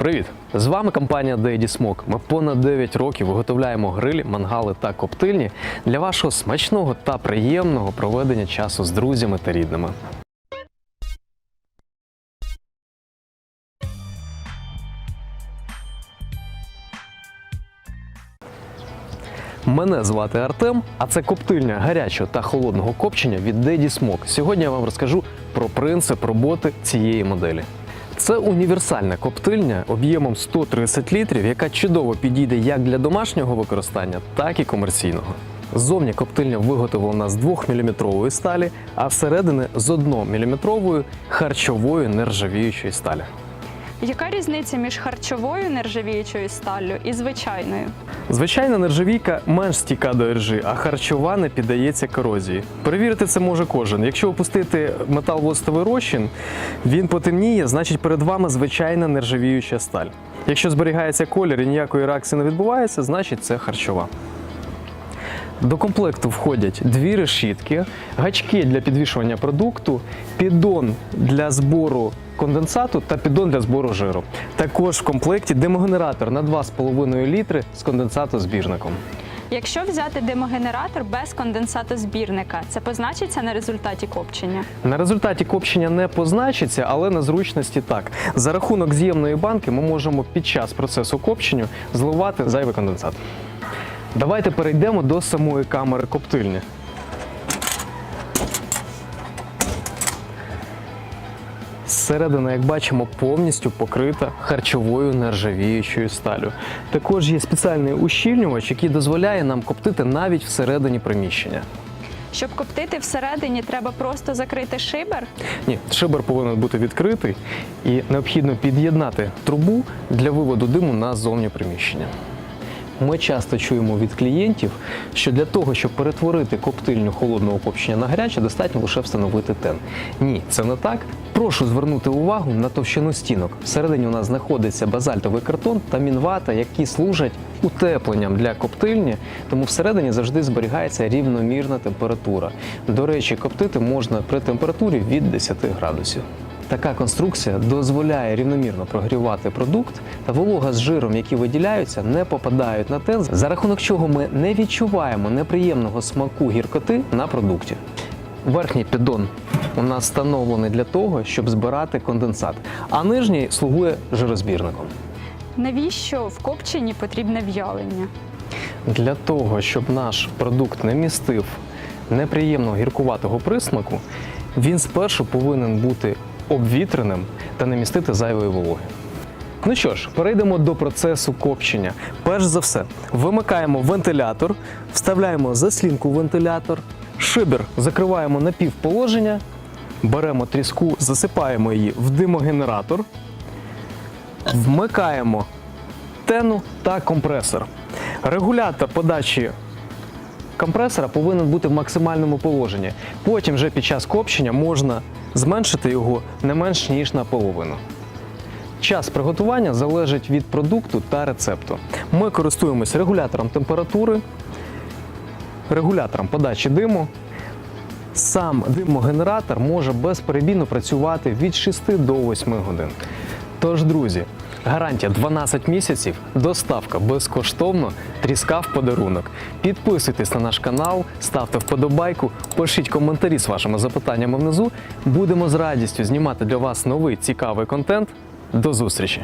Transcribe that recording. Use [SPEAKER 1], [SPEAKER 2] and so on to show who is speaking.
[SPEAKER 1] Привіт! З вами компанія Daddy Smoke. Ми понад 9 років виготовляємо грилі, мангали та коптильні для вашого смачного та приємного проведення часу з друзями та рідними. Мене звати Артем, а це коптильня гарячого та холодного копчення від Daddy Smoke. Сьогодні я вам розкажу про принцип роботи цієї моделі. Це універсальна коптильня об'ємом 130 літрів, яка чудово підійде як для домашнього використання, так і комерційного. Зовні коптильня виготовлена з 2-мм сталі, а всередини з 1-мм харчової нержавіючої сталі.
[SPEAKER 2] Яка різниця між харчовою нержавіючою сталлю і звичайною?
[SPEAKER 1] Звичайна нержавійка менш стійка до іржі, а харчова не піддається корозії. Перевірити це може кожен. Якщо опустити метал в оцтовий розчин, він потемніє, значить перед вами звичайна нержавіюча сталь. Якщо зберігається колір і ніякої реакції не відбувається, значить це харчова. До комплекту входять дві решітки, гачки для підвішування продукту, піддон для збору конденсату та піддон для збору жиру. Також в комплекті демогенератор на 2,5 літри з конденсатозбірником.
[SPEAKER 2] Якщо взяти димогенератор без конденсатозбірника, це позначиться на результаті копчення.
[SPEAKER 1] На результаті копчення не позначиться, але на зручності так. За рахунок з'ємної банки ми можемо під час процесу копчення зливати зайвий конденсат. Давайте перейдемо до самої камери коптильні. Зсередини, як бачимо, повністю покрита харчовою нержавіючою сталю. Також є спеціальний ущільнювач, який дозволяє нам коптити навіть всередині приміщення.
[SPEAKER 2] Щоб коптити всередині, треба просто закрити шибер.
[SPEAKER 1] Ні, шибер повинен бути відкритий і необхідно під'єднати трубу для виводу диму на зовні приміщення. Ми часто чуємо від клієнтів, що для того, щоб перетворити коптильню холодного копчення на гаряче, достатньо лише встановити тен. Ні, це не так. Прошу звернути увагу на товщину стінок. Всередині у нас знаходиться базальтовий картон та мінвата, які служать утепленням для коптильні, тому всередині завжди зберігається рівномірна температура. До речі, коптити можна при температурі від 10 градусів. Така конструкція дозволяє рівномірно прогрівати продукт, та волога з жиром, які виділяються, не попадають на тен, за рахунок чого ми не відчуваємо неприємного смаку гіркоти на продукті. Верхній піддон у нас встановлений для того, щоб збирати конденсат, а нижній слугує жирозбірником.
[SPEAKER 2] Навіщо в копченні потрібне в'ялення?
[SPEAKER 1] Для того, щоб наш продукт не містив неприємного гіркуватого присмаку, він спершу повинен бути обвітреним та не містити зайвої вологи. Ну що ж, перейдемо до процесу копчення. Перш за все, вимикаємо вентилятор, вставляємо заслінку в вентилятор, шибер закриваємо на півположення, беремо тріску, засипаємо її в димогенератор, вмикаємо тену та компресор. Регулятор подачі компресора повинен бути в максимальному положенні. Потім вже під час копчення можна зменшити його не менш ніж наполовину. Час приготування залежить від продукту та рецепту. Ми користуємося регулятором температури, регулятором подачі диму. Сам димогенератор може безперебійно працювати від 6 до 8 годин. Тож, друзі, гарантія 12 місяців, доставка безкоштовно, тріска в подарунок. Підписуйтесь на наш канал, ставте вподобайку, пишіть коментарі з вашими запитаннями внизу. Будемо з радістю знімати для вас новий цікавий контент. До зустрічі!